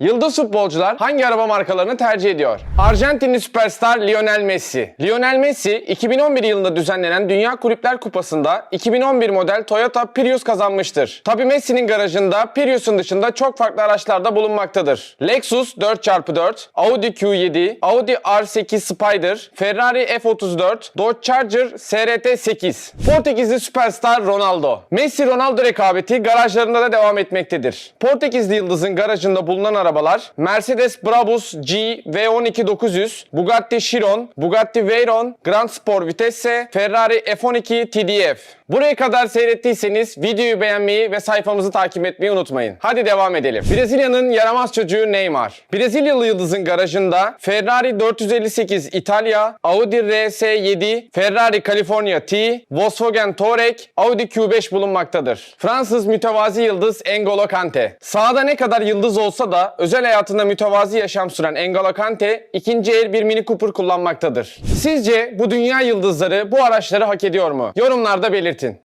Yıldız futbolcular hangi araba markalarını tercih ediyor? Arjantinli süperstar Lionel Messi. Lionel Messi 2011 yılında düzenlenen Dünya Kulüpler Kupası'nda 2011 model Toyota Prius kazanmıştır. Tabi Messi'nin garajında Prius'un dışında çok farklı araçlar da bulunmaktadır. Lexus 4x4, Audi Q7, Audi R8 Spider, Ferrari F34, Dodge Charger SRT8. Portekizli süperstar Ronaldo. Messi-Ronaldo rekabeti garajlarında da devam etmektedir. Portekizli yıldızın garajında bulunan arabalar Mercedes Brabus G V12 900, Bugatti Chiron, Bugatti Veyron, Grand Sport Vitesse, Ferrari F12 TDF. Buraya kadar seyrettiyseniz videoyu beğenmeyi ve sayfamızı takip etmeyi unutmayın. Hadi devam edelim. Brezilya'nın yaramaz çocuğu Neymar. Brezilyalı yıldızın garajında Ferrari 458 İtalya, Audi RS7, Ferrari California T, Volkswagen Touareg, Audi Q5 bulunmaktadır. Fransız mütevazi yıldız N'Golo Kante. Sahada ne kadar yıldız olsa da özel hayatında mütevazi yaşam süren N'Golo Kante ikinci el bir Mini Cooper kullanmaktadır. Sizce bu dünya yıldızları bu araçları hak ediyor mu? Yorumlarda belirtin. Смотрите,